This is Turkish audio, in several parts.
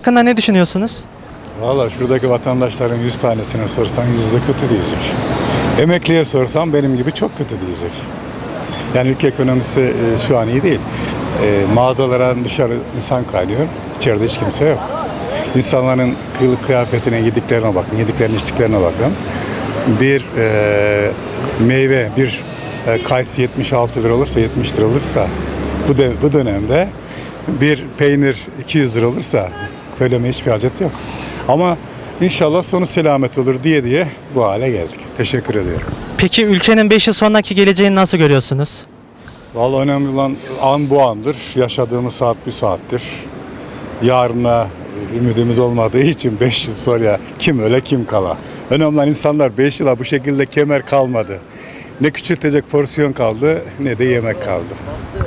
hakkında ne düşünüyorsunuz? Valla şuradaki vatandaşların 100 tanesine sorsan yüzde kötü diyecek. Emekliye sorsam benim gibi çok kötü diyecek. Yani ülke ekonomisi e, şu an iyi değil. E, mağazalara dışarı insan kaynıyor. İçeride hiç kimse yok. İnsanların kılık kıyafetine, yediklerine bakın, yediklerine, içtiklerine bakın. Bir e, meyve, bir e, kayısı 76 lira olursa, 70 lira olursa bu, de, bu dönemde bir peynir 200 lira olursa söylemeye hiçbir hacet yok. Ama inşallah sonu selamet olur diye diye bu hale geldik. Teşekkür ediyorum. Peki ülkenin 5 yıl sonraki geleceğini nasıl görüyorsunuz? Vallahi önemli olan an bu andır. Yaşadığımız saat bir saattir. Yarına ümidimiz olmadığı için 5 yıl sonra kim öle kim kala. Önemli olan insanlar 5 yıla bu şekilde kemer kalmadı. Ne küçültecek porsiyon kaldı ne de yemek kaldı.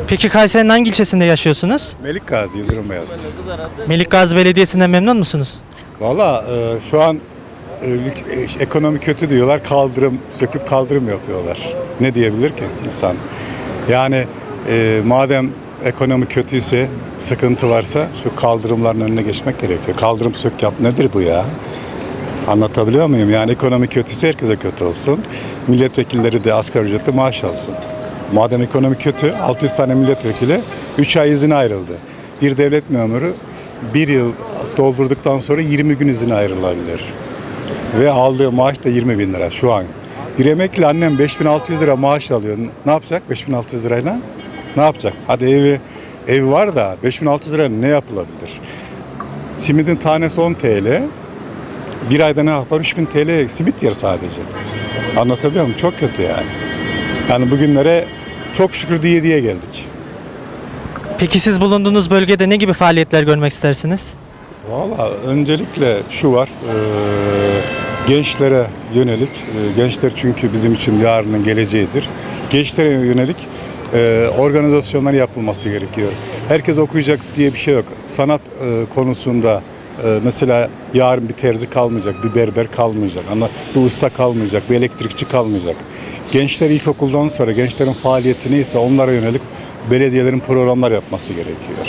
Peki Kayseri'nin hangi ilçesinde yaşıyorsunuz? Melik Gazi Yıldırım Beyazıt. Melik Gazi Belediyesi'nden memnun musunuz? Valla e, şu an e, e, ekonomi kötü diyorlar. Kaldırım, söküp kaldırım yapıyorlar. Ne diyebilir ki insan? Yani e, madem ekonomi kötüyse, sıkıntı varsa şu kaldırımların önüne geçmek gerekiyor. Kaldırım sök yap nedir bu ya? Anlatabiliyor muyum? Yani ekonomi kötüyse herkese kötü olsun. Milletvekilleri de asgari ücretli maaş alsın. Madem ekonomi kötü, 600 tane milletvekili 3 ay izine ayrıldı. Bir devlet memuru bir yıl doldurduktan sonra 20 gün izine ayrılabilir. Ve aldığı maaş da 20 bin lira şu an. Bir emekli annem 5600 lira maaş alıyor. Ne yapacak 5600 lirayla? Ne yapacak? Hadi evi ev var da 5600 lirayla ne yapılabilir? Simidin tanesi 10 TL. Bir ayda ne yapar? 3000 TL simit yer sadece. Anlatabiliyor muyum? Çok kötü yani. Yani bugünlere çok şükür diye diye geldik. Peki siz bulunduğunuz bölgede ne gibi faaliyetler görmek istersiniz? Valla öncelikle şu var, eee, gençlere yönelik, eee, gençler çünkü bizim için yarının geleceğidir. Gençlere yönelik eee, organizasyonlar yapılması gerekiyor. Herkes okuyacak diye bir şey yok. Sanat eee, konusunda eee, mesela yarın bir terzi kalmayacak, bir berber kalmayacak, ama bir usta kalmayacak, bir elektrikçi kalmayacak. Gençler ilkokuldan sonra gençlerin faaliyeti neyse onlara yönelik belediyelerin programlar yapması gerekiyor.